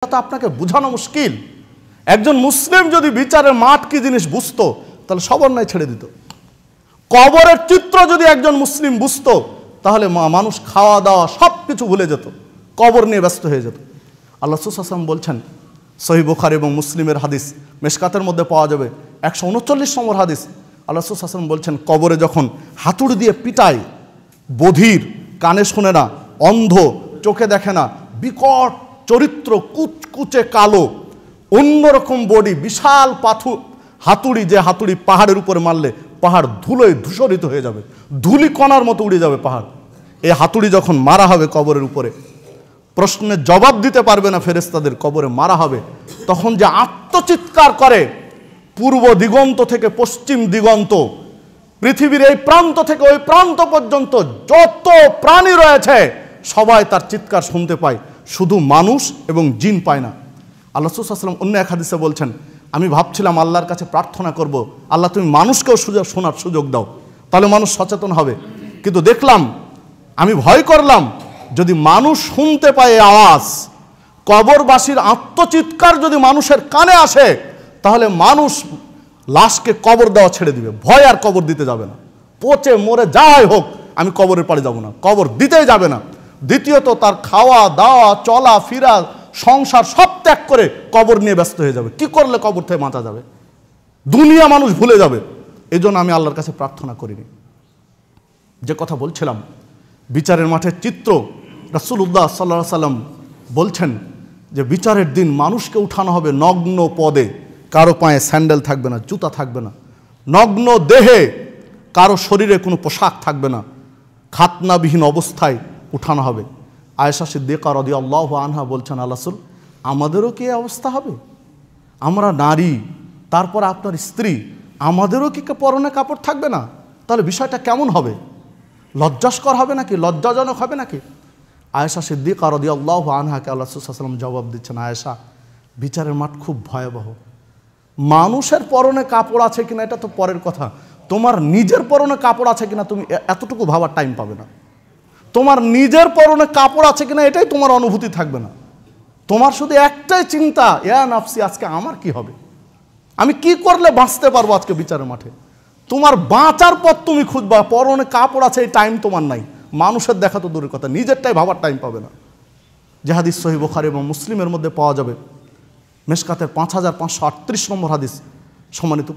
তো আপনাকে বোঝানো মুশকিল। একজন মুসলিম যদি বিচারের মাঠ কি জিনিস বুঝতো, তাহলে সব অন্যায় ছেড়ে দিত। কবরের চিত্র যদি একজন মুসলিম বুঝতো, তাহলে মানুষ খাওয়া দাওয়া সব কিছু ভুলে যেত, কবর নিয়ে ব্যস্ত হয়ে যেত। আল্লাহ সুসাসম বলছেন সহি বুখার এবং মুসলিমের হাদিস, মেশকাতের মধ্যে পাওয়া যাবে একশো উনচল্লিশ নম্বর হাদিস। আল্লাহ সুসাসম বলছেন, কবরে যখন হাতুড় দিয়ে পিটায়, বধির কানে শোনে না, অন্ধ, চোখে দেখে না, বিকট চরিত্র কুচকুচে কালো, অন্যরকম বডি, বিশাল পাথু হাতুড়ি যে হাতুড়ি পাহাড়ের উপরে মারলে পাহাড় ধুলোয় ধূসরিত হয়ে যাবে ধুলি কণার মতো উড়ে যাবে পাহাড়। এই হাতুড়ি যখন মারা হবে কবরের উপরে প্রশ্নের জবাব দিতে পারবে না ফেরেস্তাদের কবরে মারা হবে, তখন যে আত্মচিৎকার করে পূর্ব দিগন্ত থেকে পশ্চিম দিগন্ত, পৃথিবীর এই প্রান্ত থেকে ওই প্রান্ত পর্যন্ত যত প্রাণী রয়েছে, সবাই তার চিৎকার শুনতে পায়। শুধু মানুষ এবং জিন পায় না। আল্লাহ সুসাল্লাম অন্য এক হাদিসে বলছেন, আমি ভাবছিলাম আল্লাহর কাছে প্রার্থনা করব। আল্লাহ, তুমি মানুষকেও সুযোগ, শোনার সুযোগ দাও। তাহলে মানুষ সচেতন হবে। কিন্তু দেখলাম, আমি ভয় করলাম, যদি মানুষ শুনতে পায় আওয়াজ, কবরবাসীর আত্মচিৎকার যদি মানুষের কানে আসে, তাহলে মানুষ লাশকে কবর দেওয়া ছেড়ে দিবে। ভয় আর কবর দিতে যাবে না। পচে মরে যাই হোক, আমি কবরের পাড়ে যাব না। কবর দিতেই যাবে না। দ্বিতীয়ত তার খাওয়া, দাওয়া, চলা, ফিরা, সংসার সব ত্যাগ করে কবর নিয়ে ব্যস্ত হয়ে যাবে। কি করলে কবর থেকে বাঁচা যাবে? দুনিয়া মানুষ ভুলে যাবে। এই জন্য আমি আল্লাহর কাছে প্রার্থনা করিনি। যে কথা বলছিলাম, বিচারের মাঠের চিত্র রাসুল্লাহ সাল্লাহ সাল্লাম বলছেন যে বিচারের দিন মানুষকে উঠানো হবে নগ্ন পদে। কারও পায়ে স্যান্ডেল থাকবে না, জুতা থাকবে না। নগ্ন দেহে কারও শরীরে কোনো পোশাক থাকবে না। খাতনাবিহীন অবস্থায় উঠানো হবে। আয়েশা সিদ্দিকা রদি আল্লাহ আনহা বলছেন আল্লাসুল আমাদেরও কি অবস্থা হবে? আমরা নারী, তারপর আপনার স্ত্রী, আমাদেরও কি পরনে কাপড় থাকবে না? তাহলে বিষয়টা কেমন হবে? লজ্জাস্কর হবে নাকি? লজ্জাজনক হবে নাকি? আয়েশা সিদ্দিকা রদি আল্লাহ আনহাকে আল্লাহ সাল্লাম জবাব দিচ্ছেন, আয়েশা, বিচারের মাঠ খুব ভয়াবহ। মানুষের পরনে কাপড় আছে কিনা এটা তো পরের কথা। তোমার নিজের পরনে কাপড় আছে কিনা তুমি এতটুকু ভাবার টাইম পাবে না। তোমার নিজের পরনে কাপড় আছে কিনা এটাই তোমার অনুভূতি থাকবে না। তোমার শুধু একটাই চিন্তা, ইয়া নাফসি, আজকে আমার কি হবে? আমি কি করলে বাঁচতে পারব আজকে বিচারের মাঠে? তোমার বাঁচার পথ তুমি খুঁজবা, পরনে কাপড় আছে, এই টাইম তোমার নাই। মানুষের দেখা তো দূরের কথা, নিজেরটাই ভাবার টাইম পাবে না। যে হাদিস সহি বোখারি এবং মুসলিমের মধ্যে পাওয়া যাবে। মেশকাতের পাঁচ হাজার পাঁচশো আটত্রিশ নম্বর হাদিস সম্মানিত